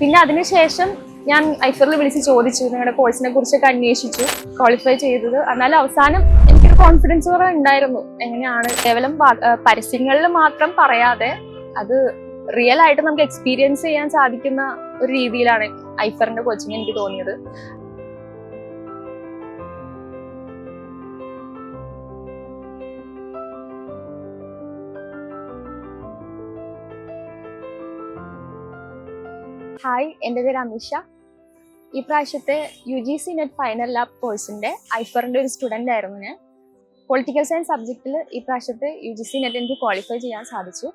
പിന്നെ അതിനുശേഷം ഞാൻ ഐഫറിൽ വിളിച്ച് ചോദിച്ചു നിങ്ങളുടെ കോഴ്സിനെ കുറിച്ചൊക്കെ അന്വേഷിച്ചു ക്വാളിഫൈ ചെയ്തത്. എന്നാലും അവസാനം എനിക്കൊരു കോൺഫിഡൻസ് കുറവ് ഉണ്ടായിരുന്നു. എങ്ങനെയാണ് കേവലം പരസ്യങ്ങളിൽ മാത്രം പറയാതെ അത് റിയൽ ആയിട്ട് നമുക്ക് എക്സ്പീരിയൻസ് ചെയ്യാൻ സാധിക്കുന്ന ഒരു രീതിയിലാണ് ഐഫറിന്റെ കോച്ചിങ് എനിക്ക് തോന്നിയത്. ഹായ് എന്റെ പേര് അമിഷ. ഈ പ്രാവശ്യത്തെ U G C NET final lab കോഴ്സിന്റെ ഐഫറിന്റെ ഒരു സ്റ്റുഡന്റ് ആയിരുന്നു ഞാൻ. പൊളിറ്റിക്കൽ സയൻസ് സബ്ജക്റ്റിൽ ഈ പ്രാവശ്യത്തെ യു ജി സി നെറ്റ് എനിക്ക് ക്വാളിഫൈ ചെയ്യാൻ സാധിച്ചു.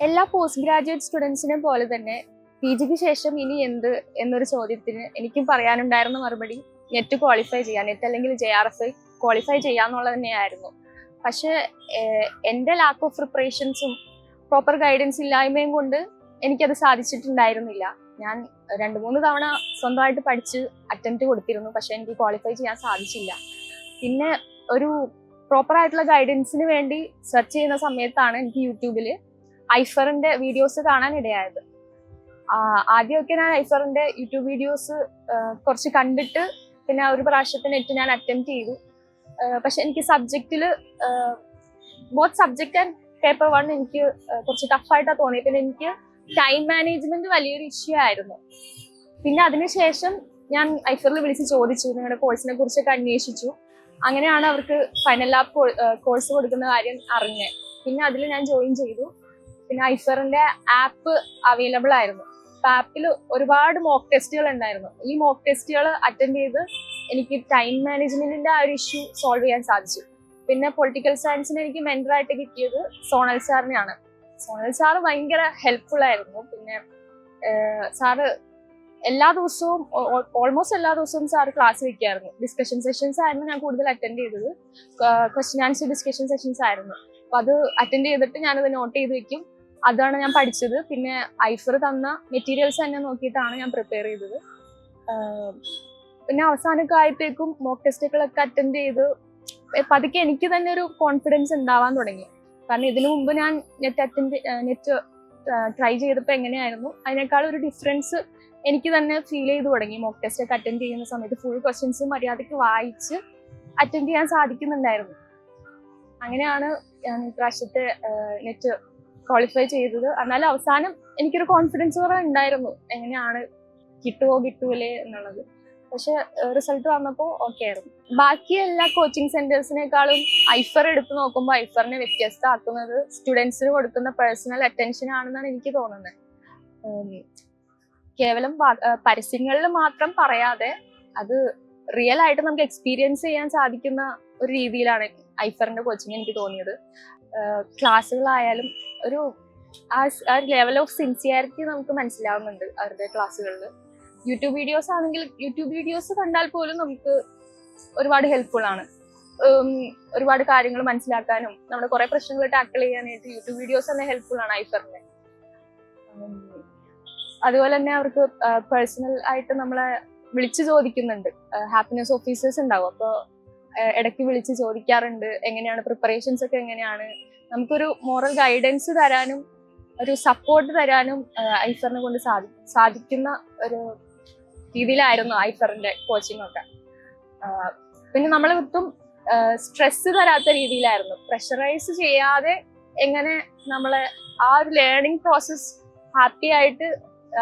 എല്ലാ പോസ്റ്റ് ഗ്രാജുവേറ്റ് സ്റ്റുഡൻസിനെ പോലെ തന്നെ പി ജിക്ക് ശേഷം ഇനി എന്ത് എന്നൊരു ചോദ്യത്തിന് എനിക്കും പറയാനുണ്ടായിരുന്ന മറുപടി നെറ്റ് ക്വാളിഫൈ ചെയ്യാൻ നെറ്റ് അല്ലെങ്കിൽ ജെ ആർ എഫ് ക്വാളിഫൈ ചെയ്യാന്നുള്ളത് തന്നെയായിരുന്നു. പക്ഷേ എന്റെ ലാക്ക് ഓഫ് പ്രിപ്പറേഷൻസും പ്രോപ്പർ ഗൈഡൻസ് ഇല്ലായ്മയും കൊണ്ട് എനിക്കത് സാധിച്ചിട്ടുണ്ടായിരുന്നില്ല. ഞാൻ രണ്ട് മൂന്ന് തവണ സ്വന്തമായിട്ട് പഠിച്ച് അറ്റംപ്റ്റ് കൊടുത്തിരുന്നു പക്ഷെ എനിക്ക് ക്വാളിഫൈ ചെയ്യാൻ സാധിച്ചില്ല. പിന്നെ ഒരു പ്രോപ്പർ ആയിട്ടുള്ള ഗൈഡൻസിന് വേണ്ടി സെർച്ച് ചെയ്യുന്ന സമയത്താണ് എനിക്ക് യൂട്യൂബിൽ ഐഫറിന്റെ വീഡിയോസ് കാണാൻ ഇടയായത്. ആദ്യമൊക്കെ ഞാൻ ഐഫറിന്റെ യൂട്യൂബ് വീഡിയോസ് കുറച്ച് കണ്ടിട്ട് പിന്നെ ഒരു പ്രാവശ്യത്തിനെറ്റ് ഞാൻ അറ്റംപ്റ്റ് ചെയ്തു. പക്ഷെ എനിക്ക് സബ്ജക്റ്റിൽ both subject and paper one എനിക്ക് കുറച്ച് ടഫായിട്ടാണ് തോന്നിയത്. പിന്നെ എനിക്ക് ടൈം മാനേജ്മെന്റ് വലിയൊരു ഇഷ്യൂ ആയിരുന്നു. പിന്നെ അതിനുശേഷം ഞാൻ ഐഫറിൽ വിളിച്ച് ചോദിച്ചു നിങ്ങളുടെ കോഴ്സിനെ കുറിച്ചൊക്കെ അന്വേഷിച്ചു. അങ്ങനെയാണ് അവർക്ക് ഫൈനൽ ലാബ് കോഴ്സ് കൊടുക്കുന്ന കാര്യം അറിഞ്ഞത് പിന്നെ അതിൽ ഞാൻ ജോയിൻ ചെയ്തു. പിന്നെ ഐഫറിന്റെ ആപ്പ് അവൈലബിൾ ആയിരുന്നു. ആപ്പിൽ ഒരുപാട് മോക്ക് ടെസ്റ്റുകൾ ഉണ്ടായിരുന്നു. ഈ മോക്ക് ടെസ്റ്റുകൾ അറ്റൻഡ് ചെയ്ത് എനിക്ക് ടൈം മാനേജ്മെന്റിന്റെ ആ ഒരു ഇഷ്യൂ സോൾവ് ചെയ്യാൻ സാധിച്ചു. പിന്നെ പൊളിറ്റിക്കൽ സയൻസിന് എനിക്ക് മെന്ററായിട്ട് കിട്ടിയത് സോണൽ സാറിനെയാണ്. സോണൽ സാറ് ഭയങ്കര ഹെൽപ്ഫുൾ ആയിരുന്നു. പിന്നെ സാറ് എല്ലാ ദിവസവും ഓൾമോസ്റ്റ് എല്ലാ ദിവസവും സാർ ക്ലാസ് വയ്ക്കായിരുന്നു ഡിസ്കഷൻ സെഷൻസ് ആയിരുന്നു ഞാൻ കൂടുതൽ അറ്റൻഡ് ചെയ്തത്. ക്വസ്റ്റ്യൻ ആൻസർ ഡിസ്കഷൻ സെഷൻസ് ആയിരുന്നു. അപ്പൊ അത് അറ്റൻഡ് ചെയ്തിട്ട് ഞാനത് നോട്ട് ചെയ്ത് വെക്കും. അതാണ് ഞാൻ പഠിച്ചത്. പിന്നെ ഐഫർ തന്ന മെറ്റീരിയൽസ് തന്നെ നോക്കിയിട്ടാണ് ഞാൻ പ്രിപ്പയർ ചെയ്തത്. പിന്നെ അവസാനമൊക്കെ ആയപ്പോഴേക്കും മോക്ക് ടെസ്റ്റുകളൊക്കെ അറ്റൻഡ് ചെയ്ത് പതുക്കെ എനിക്ക് തന്നെ ഒരു കോൺഫിഡൻസ് ഉണ്ടാവാൻ തുടങ്ങി. കാരണം ഇതിനു മുമ്പ് ഞാൻ നെറ്റ് അറ്റൻഡ് നെറ്റ് ട്രൈ ചെയ്തപ്പോൾ എങ്ങനെയായിരുന്നു? അതിനേക്കാൾ ഒരു ഡിഫറൻസ് എനിക്ക് തന്നെ ഫീൽ ചെയ്തു തുടങ്ങി. മോക്ക് ടെസ്റ്റ് ഒക്കെ അറ്റൻഡ് ചെയ്യുന്ന സമയത്ത് ഫുൾ ക്വസ്റ്റ്യൻസ് മര്യാദയ്ക്ക് വായിച്ച് അറ്റൻഡ് ചെയ്യാൻ സാധിക്കുന്നുണ്ടായിരുന്നു. അങ്ങനെയാണ് ഞാൻ ഇപ്രാവശ്യത്തെ നെറ്റ് ക്വാളിഫൈ ചെയ്തത്. എന്നാലും അവസാനം എനിക്കൊരു കോൺഫിഡൻസ് കുറവ് ഉണ്ടായിരുന്നു എങ്ങനെയാണ് കിട്ടുമോ കിട്ടൂലേ എന്നുള്ളത്. പക്ഷെ റിസൾട്ട് വന്നപ്പോൾ ഓക്കെ ആയിരുന്നു. ബാക്കി എല്ലാ കോച്ചിങ് സെന്റേഴ്സിനേക്കാളും ഐഫർ എടുത്ത് നോക്കുമ്പോൾ ഐഫറിനെ വ്യത്യസ്തമാക്കുന്നത് സ്റ്റുഡൻസിന് കൊടുക്കുന്ന പേഴ്സണൽ അറ്റൻഷൻ ആണെന്നാണ് എനിക്ക് തോന്നുന്നത്. കേവലം പരസ്യങ്ങളിൽ മാത്രം പറയാതെ അത് റിയൽ ആയിട്ട് നമുക്ക് എക്സ്പീരിയൻസ് ചെയ്യാൻ സാധിക്കുന്ന ഒരു രീതിയിലാണ് ഐഫറിന്റെ കോച്ചിങ് എനിക്ക് തോന്നിയത്. ക്ലാസ്സുകളായാലും ഒരു ആ ലെവൽ ഓഫ് സിൻസിയാരിറ്റി നമുക്ക് മനസ്സിലാവുന്നുണ്ട് അവരുടെ ക്ലാസ്സുകളിൽ യൂട്യൂബ് വീഡിയോസ് ആണെങ്കിൽ യൂട്യൂബ് വീഡിയോസ് കണ്ടാൽ പോലും നമുക്ക് ഒരുപാട് ഹെൽപ്ഫുൾ ആണ്. ഒരുപാട് കാര്യങ്ങൾ മനസ്സിലാക്കാനും നമ്മുടെ കുറെ പ്രശ്നങ്ങൾ ടാക്കിൾ ചെയ്യാനായിട്ട് യൂട്യൂബ് വീഡിയോസ് തന്നെ ഹെൽപ്ഫുൾ ആണ് ഐഫറിന്. അതുപോലെ തന്നെ അവർക്ക് പേഴ്സണൽ ആയിട്ട് നമ്മളെ വിളിച്ചു ചോദിക്കുന്നുണ്ട്. ഹാപ്പിനെസ് ഓഫീസേഴ്സ് ഉണ്ടാവും. അപ്പോൾ ഇടയ്ക്ക് വിളിച്ച് ചോദിക്കാറുണ്ട്. എങ്ങനെയാണ് പ്രിപ്പറേഷൻസ് ഒക്കെ എങ്ങനെയാണ്? നമുക്കൊരു മോറൽ ഗൈഡൻസ് തരാനും ഒരു സപ്പോർട്ട് തരാനും ഐഫറിനെ കൊണ്ട് സാധി സാധിക്കുന്ന ഒരു രീതിയിലായിരുന്നു ഐഫറിന്റെ കോച്ചിങ് ഒക്കെ. പിന്നെ നമ്മൾ ഒട്ടും സ്ട്രെസ് തരാത്ത രീതിയിലായിരുന്നു. പ്രഷറൈസ് ചെയ്യാതെ എങ്ങനെ നമ്മളെ ആ ഒരു ലേണിംഗ് പ്രോസസ്സ് ഹാപ്പി ആയിട്ട്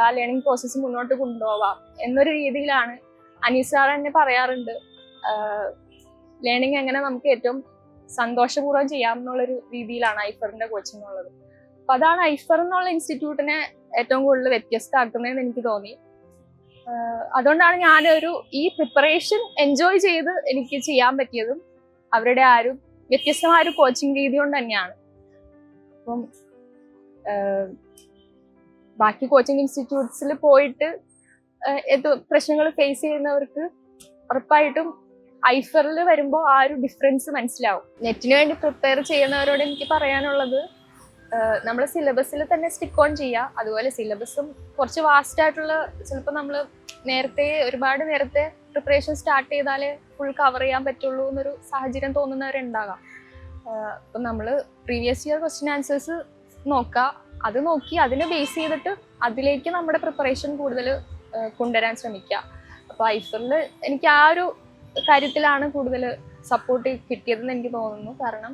ആ ലേണിംഗ് പ്രോസസ്സ് മുന്നോട്ട് കൊണ്ടുപോവാം എന്നൊരു രീതിയിലാണ് അനീസാർ തന്നെ പറയാറുണ്ട്. ലേണിംഗ് എങ്ങനെ നമുക്ക് ഏറ്റവും സന്തോഷപൂർവം ചെയ്യാം എന്നുള്ളൊരു രീതിയിലാണ് ഐഫറിന്റെ കോച്ചിങ് ഉള്ളത്. അപ്പൊ അതാണ് ഐഫർ എന്നുള്ള ഇൻസ്റ്റിറ്റ്യൂട്ടിനെ ഏറ്റവും കൂടുതൽ വ്യത്യസ്തമാക്കുന്നതെന്ന് എനിക്ക് തോന്നി. അതുകൊണ്ടാണ് ഞാനൊരു ഈ പ്രിപ്പറേഷൻ എൻജോയ് ചെയ്ത് എനിക്ക് ചെയ്യാൻ പറ്റിയതും അവരുടെ ആ ഒരു വ്യത്യസ്തമായ ഒരു കോച്ചിങ് രീതി കൊണ്ട് തന്നെയാണ്. അപ്പം ബാക്കി കോച്ചിങ് ഇൻസ്റ്റിറ്റ്യൂട്ട്സിൽ പോയിട്ട് ആഹ് പ്രശ്നങ്ങൾ ഫേസ് ചെയ്യുന്നവർക്ക് ഉറപ്പായിട്ടും ഐഫറിൽ വരുമ്പോൾ ആ ഒരു ഡിഫറൻസ് മനസ്സിലാവും. നെറ്റിന് വേണ്ടി പ്രിപ്പയർ ചെയ്യുന്നവരോട് എനിക്ക് പറയാനുള്ളത് നമ്മൾ സിലബസിൽ തന്നെ സ്റ്റിക്ക് ഓൺ ചെയ്യുക അതുപോലെ സിലബസും കുറച്ച് വാസ്റ്റ് ആയിട്ടുള്ള ചിലപ്പോൾ നമ്മൾ നേരത്തെ ഒരുപാട് നേരത്തെ പ്രിപ്പറേഷൻ സ്റ്റാർട്ട് ചെയ്താലേ ഫുൾ കവർ ചെയ്യാൻ പറ്റുള്ളൂ എന്നൊരു സാഹചര്യം തോന്നുന്നവരുണ്ടാകാം. അപ്പം നമ്മൾ പ്രീവിയസ് ഇയർ ക്വസ്റ്റ്യൻ ആൻസേഴ്സ് നോക്കുക അത് നോക്കി അതിനെ ബേസ് ചെയ്തിട്ട് അതിലേക്ക് നമ്മുടെ പ്രിപ്പറേഷൻ കൂടുതൽ കൊണ്ടുവരാൻ ശ്രമിക്കുക അപ്പോൾ ഐഫറിൽ എനിക്ക് ആ ഒരു കാര്യത്തിലാണ് കൂടുതൽ സപ്പോർട്ട് കിട്ടിയതെന്ന് എനിക്ക് തോന്നുന്നു. കാരണം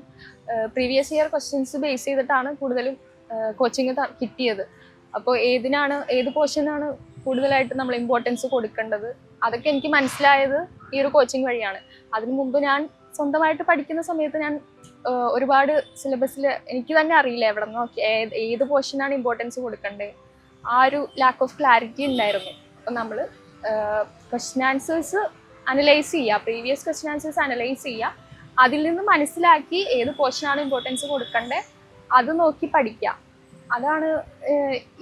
പ്രീവിയസ് ഇയർ ക്വസ്റ്റ്യൻസ് ബേസ് ചെയ്തിട്ടാണ് കൂടുതലും കോച്ചിങ് കിട്ടിയത്. അപ്പോൾ ഏതിനാണ് ഏത് പോർഷനാണ് കൂടുതലായിട്ട് നമ്മൾ ഇമ്പോർട്ടൻസ് കൊടുക്കേണ്ടത്? അതൊക്കെ എനിക്ക് മനസ്സിലായത് ഈ ഒരു കോച്ചിങ് വഴിയാണ്. അതിനു മുമ്പ് ഞാൻ സ്വന്തമായിട്ട് പഠിക്കുന്ന സമയത്ത് ഞാൻ ഒരുപാട് സിലബസിൽ എനിക്ക് തന്നെ അറിയില്ല എവിടെ ഏത് ഏത് പോർഷനാണ് ഇമ്പോർട്ടൻസ് കൊടുക്കേണ്ടത് ആ ഒരു ലാക്ക് ഓഫ് ക്ലാരിറ്റി ഉണ്ടായിരുന്നു. അപ്പം നമ്മൾ ക്വസ്റ്റ്യൻ ആൻസേഴ്സ് അനലൈസ് ചെയ്യുക. പ്രീവിയസ് ക്വസ്റ്റ്യൻ ആൻസേഴ്സ് അനലൈസ് ചെയ്യുക. അതിൽ നിന്ന് മനസ്സിലാക്കി ഏത് പോർഷനാണ് ഇമ്പോർട്ടൻസ് കൊടുക്കേണ്ടത് അത് നോക്കി പഠിക്കുക. അതാണ്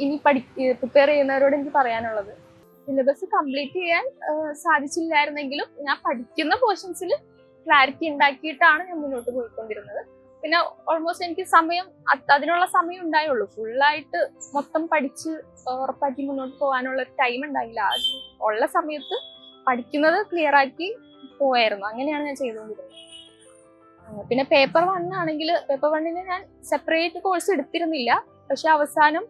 ഇനി പഠി പ്രിപ്പയർ ചെയ്യുന്നവരോട് എനിക്ക് പറയാനുള്ളത്. സിലബസ് കംപ്ലീറ്റ് ചെയ്യാൻ സാധിച്ചില്ലായിരുന്നെങ്കിലും ഞാൻ പഠിക്കുന്ന പോർഷൻസിൽ ക്ലാരിറ്റി ഉണ്ടാക്കിയിട്ടാണ് ഞാൻ മുന്നോട്ട് പോയിക്കൊണ്ടിരുന്നത്. പിന്നെ ഓൾമോസ്റ്റ് എനിക്ക് സമയം അതിനുള്ള സമയം ഉണ്ടായുള്ളൂ. ഫുള്ളായിട്ട് മൊത്തം പഠിച്ച് ഉറപ്പാക്കി മുന്നോട്ട് പോകാനുള്ള ടൈം ഉണ്ടായില്ല. ഉള്ള സമയത്ത് പഠിക്കുന്നത് ക്ലിയർ ആക്കി പോയായിരുന്നു അങ്ങനെയാണ് ഞാൻ ചെയ്തുകൊണ്ടിരുന്നത്. പിന്നെ പേപ്പർ വൺ ആണെങ്കിൽ പേപ്പർ വണ്ണിന് ഞാൻ സെപ്പറേറ്റ് കോഴ്സ് എടുത്തിരുന്നില്ല. പക്ഷെ അവസാനം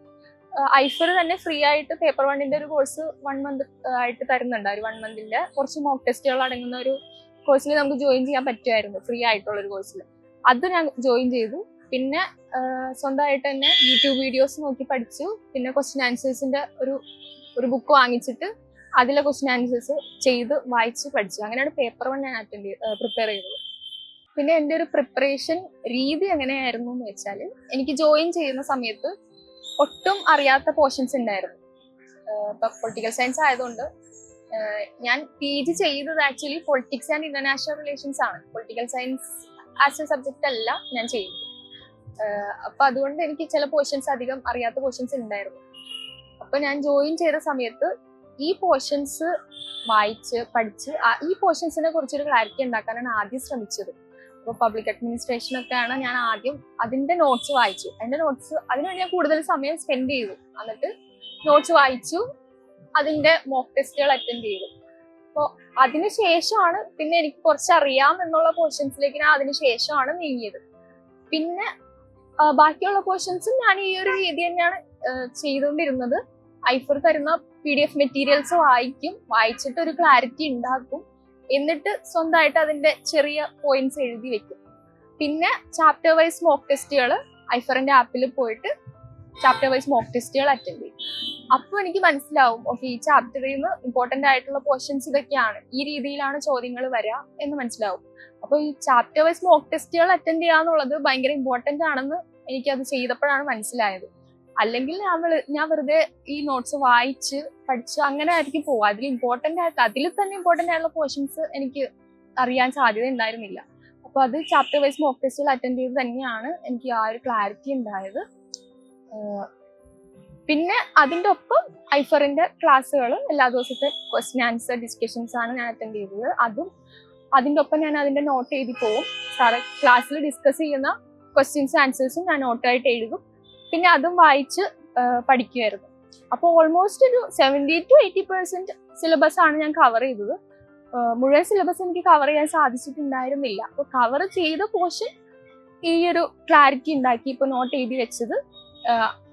ഐഫർ തന്നെ ഫ്രീ ആയിട്ട് പേപ്പർ വണ്ണിന്റെ ഒരു കോഴ്സ് വൺ മന്ത് ആയിട്ട് തരുന്നുണ്ട്. ഒരു വൺ മന്തിന്റെ കുറച്ച് മോക്ക് ടെസ്റ്റുകൾ അടങ്ങുന്ന ഒരു കോഴ്സിൽ നമുക്ക് ജോയിൻ ചെയ്യാൻ പറ്റുമായിരുന്നു ഫ്രീ ആയിട്ടുള്ള ഒരു കോഴ്സിൽ അത് ഞാൻ ജോയിൻ ചെയ്തു. പിന്നെ സ്വന്തമായിട്ട് തന്നെ യൂട്യൂബ് വീഡിയോസ് നോക്കി പഠിച്ചു. പിന്നെ ക്വസ്റ്റ്യൻ ആൻസേഴ്സിന്റെ ഒരു ഒരു ബുക്ക് വാങ്ങിച്ചിട്ട് അതിലെ ക്വസ്റ്റ്യൻ ആൻസേഴ്സ് ചെയ്ത് വായിച്ച് പഠിച്ചു. അങ്ങനെയാണ് പേപ്പർ വൺ ഞാൻ അറ്റൻഡ് പ്രിപ്പയർ ചെയ്തത്. പിന്നെ എന്റെ ഒരു പ്രിപ്പറേഷൻ രീതി എങ്ങനെയായിരുന്നു എന്ന് വെച്ചാൽ എനിക്ക് ജോയിൻ ചെയ്യുന്ന സമയത്ത് ഒട്ടും അറിയാത്ത പോർഷൻസ് ഉണ്ടായിരുന്നു. ഇപ്പം പൊളിറ്റിക്കൽ സയൻസ് ആയതുകൊണ്ട് ഞാൻ പി ജി ചെയ്തത് actually politics and international relations ആണ്. Political science as a subject അല്ല ഞാൻ ചെയ്യുന്നത് അപ്പൊ അതുകൊണ്ട് എനിക്ക് ചില പോർഷൻസ് അധികം അറിയാത്ത പോർഷൻസ് ഉണ്ടായിരുന്നു. അപ്പൊ ഞാൻ ജോയിൻ ചെയ്ത സമയത്ത് ഈ പോർഷൻസ് വായിച്ച് പഠിച്ച് ഈ പോർഷൻസിനെ കുറിച്ചൊരു ക്ലാരിറ്റി ഉണ്ടാക്കാനാണ് ആദ്യം ശ്രമിച്ചത്. അപ്പോൾ പബ്ലിക് അഡ്മിനിസ്ട്രേഷൻ ഒക്കെയാണ് ഞാൻ ആദ്യം അതിന്റെ നോട്ട്സ് വായിച്ചു. അതിന്റെ നോട്ട്സ് അതിനുവേണ്ടി ഞാൻ കൂടുതൽ സമയം സ്പെൻഡ് ചെയ്തു. എന്നിട്ട് നോട്ട്സ് വായിച്ചു അതിന്റെ മോക്ക് ടെസ്റ്റുകൾ അറ്റൻഡ് ചെയ്തു. അപ്പോൾ അതിനുശേഷമാണ് പിന്നെ എനിക്ക് കുറച്ച് അറിയാം എന്നുള്ള പോർഷൻസിലേക്ക് ഞാൻ അതിന് ശേഷമാണ് നീങ്ങിയത്. പിന്നെ ബാക്കിയുള്ള പോർഷൻസും ഞാൻ ഈ ഒരു രീതി തന്നെയാണ് ചെയ്തുകൊണ്ടിരുന്നത്. ഐഫർ തരുന്ന പി ഡി എഫ് മെറ്റീരിയൽസ് വായിക്കും. വായിച്ചിട്ട് ഒരു ക്ലാരിറ്റി ഉണ്ടാക്കും. എന്നിട്ട് സ്വന്തമായിട്ട് അതിന്റെ ചെറിയ പോയിന്റ്സ് എഴുതി വെക്കും. പിന്നെ ചാപ്റ്റർ വൈസ് മോക്ക് ടെസ്റ്റുകൾ ഐഫറിന്റെ ആപ്പിൽ പോയിട്ട് ചാപ്റ്റർ വൈസ് മോക്ക് ടെസ്റ്റുകൾ അറ്റൻഡ് ചെയ്യും. അപ്പോൾ എനിക്ക് മനസ്സിലാവും ഓക്കെ ഈ ചാപ്റ്ററിൽ നിന്ന് ഇമ്പോർട്ടന്റ് ആയിട്ടുള്ള പോർഷൻസ് ഇതൊക്കെയാണ്. ഈ രീതിയിലാണ് ചോദ്യങ്ങൾ വരിക എന്ന് മനസ്സിലാവും. അപ്പോൾ ഈ ചാപ്റ്റർ വൈസ് മോക്ക് ടെസ്റ്റുകൾ അറ്റൻഡ് ചെയ്യാന്നുള്ളത് ഭയങ്കര ഇമ്പോർട്ടന്റ് ആണെന്ന് എനിക്കത് ചെയ്തപ്പോഴാണ് മനസ്സിലായത്. അല്ലെങ്കിൽ ഞാൻ ഞാൻ വെറുതെ ഈ നോട്ട്സ് വായിച്ച് പഠിച്ച് അങ്ങനെ ആയിരിക്കും പോവാ അതിൽ ഇമ്പോർട്ടന്റ് ആയിട്ട് അതിൽ തന്നെ ഇമ്പോർട്ടന്റ് ആയിട്ടുള്ള പോർഷൻസ് എനിക്ക് അറിയാൻ സാധ്യത ഉണ്ടായിരുന്നില്ല. അപ്പൊ അത് ചാപ്റ്റർ വൈസ് മോക്ക് ടെസ്റ്റിൽ അറ്റൻഡ് ചെയ്ത് തന്നെയാണ് എനിക്ക് ആ ഒരു ക്ലാരിറ്റി ഉണ്ടായത്. പിന്നെ അതിന്റെ ഒപ്പം ഐഫറിന്റെ ക്ലാസ്സുകൾ എല്ലാ ദിവസത്തെ ക്വസ്റ്റ്യൻ ആൻസർ ഡിസ്കഷൻസ് ആണ് ഞാൻ അറ്റൻഡ് ചെയ്തത്. അതും അതിന്റെ ഒപ്പം ഞാൻ അതിന്റെ നോട്ട് എഴുതി പോവും. സാറ് ക്ലാസ്സിൽ ഡിസ്കസ് ചെയ്യുന്ന ക്വസ്റ്റ്യൻസ് ആൻസേഴ്സും ഞാൻ നോട്ടായിട്ട് എഴുതും. പിന്നെ അതും വായിച്ച് പഠിക്കുമായിരുന്നു അപ്പോൾ ഓൾമോസ്റ്റ് ഒരു seventy to eighty percent syllabus ആണ് ഞാൻ കവർ ചെയ്തത്. മുഴുവൻ സിലബസ് എനിക്ക് കവർ ചെയ്യാൻ സാധിച്ചിട്ടുണ്ടായിരുന്നില്ല. അപ്പോൾ കവർ ചെയ്ത പോർഷൻ ഈ ഒരു ക്ലാരിറ്റി ഉണ്ടാക്കി ഇപ്പോൾ നോട്ട് എഴുതി വെച്ചത്.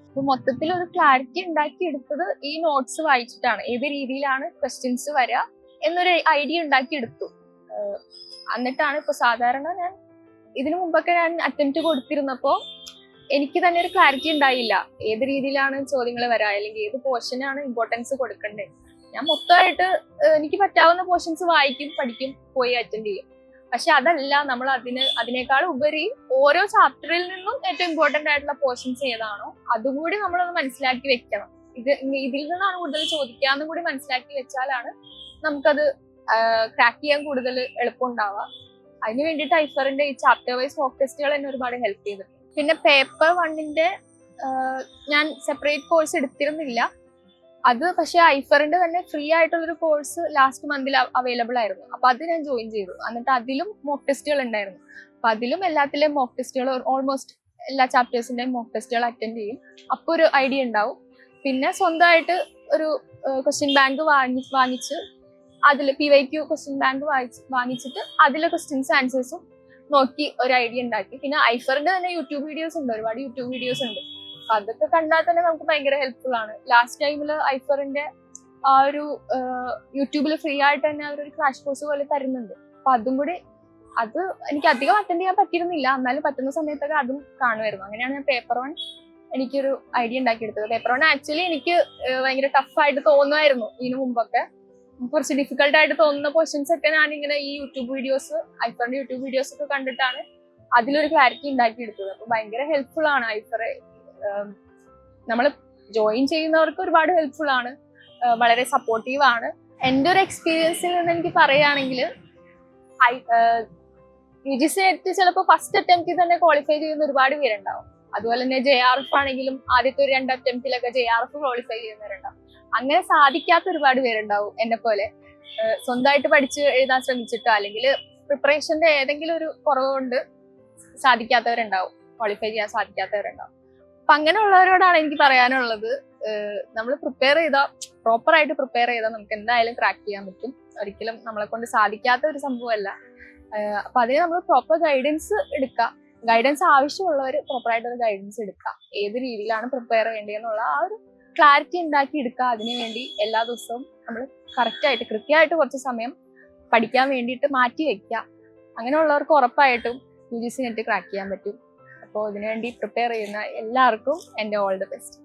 അപ്പോൾ മൊത്തത്തിൽ ഒരു ക്ലാരിറ്റി ഉണ്ടാക്കി എടുത്തത് ഈ നോട്ട്സ് വായിച്ചിട്ടാണ്. ഏത് രീതിയിലാണ് ക്വസ്റ്റ്യൻസ് വരിക എന്നൊരു ഐഡിയ ഉണ്ടാക്കി എടുത്തു. എന്നിട്ടാണ് ഇപ്പോൾ സാധാരണ ഞാൻ ഇതിനു മുമ്പൊക്കെ ഞാൻ അറ്റംപ്റ്റ് കൊടുത്തിരുന്നപ്പോ എനിക്ക് തന്നെ ഒരു ക്ലാരിറ്റി ഉണ്ടായില്ല. ഏത് രീതിയിലാണ് ചോദ്യങ്ങൾ വരാ അല്ലെങ്കിൽ ഏത് പോർഷനാണ് ഇമ്പോർട്ടൻസ് കൊടുക്കേണ്ടത് ഞാൻ മൊത്തമായിട്ട് എനിക്ക് പറ്റാവുന്ന പോർഷൻസ് വായിക്കും പഠിക്കും പോയി അറ്റൻഡ് ചെയ്യും. പക്ഷെ അതല്ല നമ്മൾ അതിന് അതിനേക്കാൾ ഉപരി ഓരോ ചാപ്റ്ററിൽ നിന്നും ഏറ്റവും ഇമ്പോർട്ടന്റ് ആയിട്ടുള്ള പോർഷൻസ് ഏതാണോ അതുകൂടി നമ്മളൊന്ന് മനസ്സിലാക്കി വെക്കണം. ഇത് ഇതിൽ നിന്നാണ് കൂടുതൽ ചോദിക്കാന്നും കൂടി മനസ്സിലാക്കി വെച്ചാലാണ് നമുക്കത് ക്രാക്ക് ചെയ്യാൻ കൂടുതൽ എളുപ്പം ഉണ്ടാവുക. അതിന് വേണ്ടിയിട്ട് ഐഫറിന്റെ ഈ ചാപ്റ്റർ വൈസ് ഫോക്കസ്റ്റുകൾ എന്നെ ഒരുപാട് ഹെൽപ്പ് ചെയ്തിട്ടുണ്ട്. പിന്നെ പേപ്പർ വണ്ണിന്റെ ഞാൻ സെപ്പറേറ്റ് കോഴ്സ് എടുത്തിരുന്നില്ല. അത് പക്ഷെ ഐഫറിന്റെ തന്നെ ഫ്രീ ആയിട്ടുള്ളൊരു കോഴ്സ് ലാസ്റ്റ് മന്തിൽ അവൈലബിൾ ആയിരുന്നു. അപ്പൊ അത് ഞാൻ ജോയിൻ ചെയ്തു. എന്നിട്ട് അതിലും മോക്ക് ടെസ്റ്റുകൾ ഉണ്ടായിരുന്നു. അപ്പൊ അതിലും എല്ലാത്തിലെയും മോക്ക് ടെസ്റ്റുകൾ ഓൾമോസ്റ്റ് എല്ലാ ചാപ്റ്റേഴ്സിന്റെയും മോക്ക് ടെസ്റ്റുകൾ അറ്റൻഡ് ചെയ്യും. അപ്പൊ ഒരു ഐഡിയ ഉണ്ടാവും. പിന്നെ സ്വന്തമായിട്ട് ഒരു ക്വസ്റ്റ്യൻ ബാങ്ക് വാങ്ങി വാങ്ങിച്ച് അതിൽ P Y Q question bank വാങ്ങിച്ച് വാങ്ങിച്ചിട്ട് അതിലെ ക്വസ്റ്റ്യൻസ് ആൻസേഴ്സും നോക്കി ഒരു ഐഡിയ ഉണ്ടാക്കി. പിന്നെ ഐഫറിന്റെ തന്നെ യൂട്യൂബ് വീഡിയോസ് ഉണ്ട് ഒരുപാട് യൂട്യൂബ് വീഡിയോസ് ഉണ്ട്. അപ്പൊ അതൊക്കെ കണ്ടാൽ തന്നെ നമുക്ക് ഭയങ്കര ഹെൽപ്ഫുൾ ആണ്. ലാസ്റ്റ് ടൈമിൽ ഐഫറിന്റെ ആ ഒരു യൂട്യൂബിൽ ഫ്രീ ആയിട്ട് തന്നെ അവരൊരു ക്രാഷ് കോഴ്സ് പോലെ തരുന്നുണ്ട്. അപ്പൊ അതും കൂടി അത് എനിക്ക് അധികം അറ്റൻഡ് ചെയ്യാൻ പറ്റിയിരുന്നില്ല. എന്നാലും പറ്റുന്ന സമയത്തൊക്കെ അതും കാണുമായിരുന്നു. അങ്ങനെയാണ് ഞാൻ പേപ്പർ വൺ എനിക്കൊരു ഐഡിയ ഉണ്ടാക്കിയെടുത്തത്. പേപ്പർ വൺ ആക്ച്വലി എനിക്ക് ഭയങ്കര ടഫായിട്ട് തോന്നുമായിരുന്നു ഇതിനു മുമ്പൊക്കെ. കുറച്ച് ഡിഫിക്കൽട്ട് ആയിട്ട് തോന്നുന്ന ക്വസ്റ്റ്യൻസ് ഒക്കെ ഞാൻ ഇങ്ങനെ ഈ യൂട്യൂബ് വീഡിയോസ് ഐഫറിന്റെ യൂട്യൂബ് വീഡിയോസ് ഒക്കെ കണ്ടിട്ടാണ് അതിലൊരു ക്ലാരിറ്റി ഉണ്ടാക്കിയെടുത്തത്. അപ്പൊ ഭയങ്കര ഹെൽപ്ഫുൾ ആണ് ഐഫർ. നമ്മൾ ജോയിൻ ചെയ്യുന്നവർക്ക് ഒരുപാട് ഹെൽപ്ഫുൾ ആണ്. വളരെ സപ്പോർട്ടീവ് ആണ്. എന്റെ ഒരു എക്സ്പീരിയൻസിൽ നിന്ന് എനിക്ക് പറയുകയാണെങ്കിൽ യു ജി സി നെറ്റ് ചിലപ്പോൾ ഫസ്റ്റ് അറ്റംപ്റ്റിൽ തന്നെ ക്വാളിഫൈ ചെയ്യുന്ന ഒരുപാട് പേരുണ്ടാവും. അതുപോലെ തന്നെ ജെ ആർ എഫ് ആണെങ്കിലും ആദ്യത്തെ ഒരു രണ്ട് അറ്റംപ്റ്റിലൊക്കെ ജെ ആർ എഫ് ക്വാളിഫൈ ചെയ്യുന്നവരുണ്ടാവും. അങ്ങനെ സാധിക്കാത്ത ഒരുപാട് പേരുണ്ടാവും എന്നെ പോലെ. സ്വന്തമായിട്ട് പഠിച്ച് എഴുതാൻ ശ്രമിച്ചിട്ടോ അല്ലെങ്കിൽ പ്രിപ്പറേഷന്റെ ഏതെങ്കിലും ഒരു കുറവ് കൊണ്ട് സാധിക്കാത്തവരുണ്ടാവും. ക്വാളിഫൈ ചെയ്യാൻ സാധിക്കാത്തവരുണ്ടാവും. അപ്പൊ അങ്ങനെയുള്ളവരോടാണ് എനിക്ക് പറയാനുള്ളത്. നമ്മൾ പ്രിപ്പയർ ചെയ്താൽ പ്രോപ്പർ ആയിട്ട് പ്രിപ്പയർ ചെയ്താൽ നമുക്ക് എന്തായാലും ക്രാക്ക് ചെയ്യാൻ പറ്റും. ഒരിക്കലും നമ്മളെ കൊണ്ട് സാധിക്കാത്ത ഒരു സംഭവമല്ല. അപ്പൊ അതിന് നമ്മൾ പ്രോപ്പർ ഗൈഡൻസ് എടുക്കുക ഗൈഡൻസ് ആവശ്യമുള്ളവർ പ്രോപ്പർ ആയിട്ടൊരു ഗൈഡൻസ് എടുക്കുക ഏത് രീതിയിലാണ് പ്രിപ്പയർ ചെയ്യേണ്ടതെന്നുള്ള ആ ഒരു ക്ലാരിറ്റി ഉണ്ടാക്കി എടുക്കുക അതിനുവേണ്ടി എല്ലാ ദിവസവും നമ്മൾ കറക്റ്റായിട്ട് കൃത്യമായിട്ട് കുറച്ച് സമയം പഠിക്കാൻ വേണ്ടിയിട്ട് മാറ്റി വയ്ക്കുക അങ്ങനെയുള്ളവർക്ക് ഉറപ്പായിട്ടും U G C NET crack ചെയ്യാൻ പറ്റും. അപ്പോൾ ഇതിനുവേണ്ടി പ്രിപ്പയർ ചെയ്യുന്ന എല്ലാവർക്കും എന്റെ ഓൾ ദി ബെസ്റ്റ്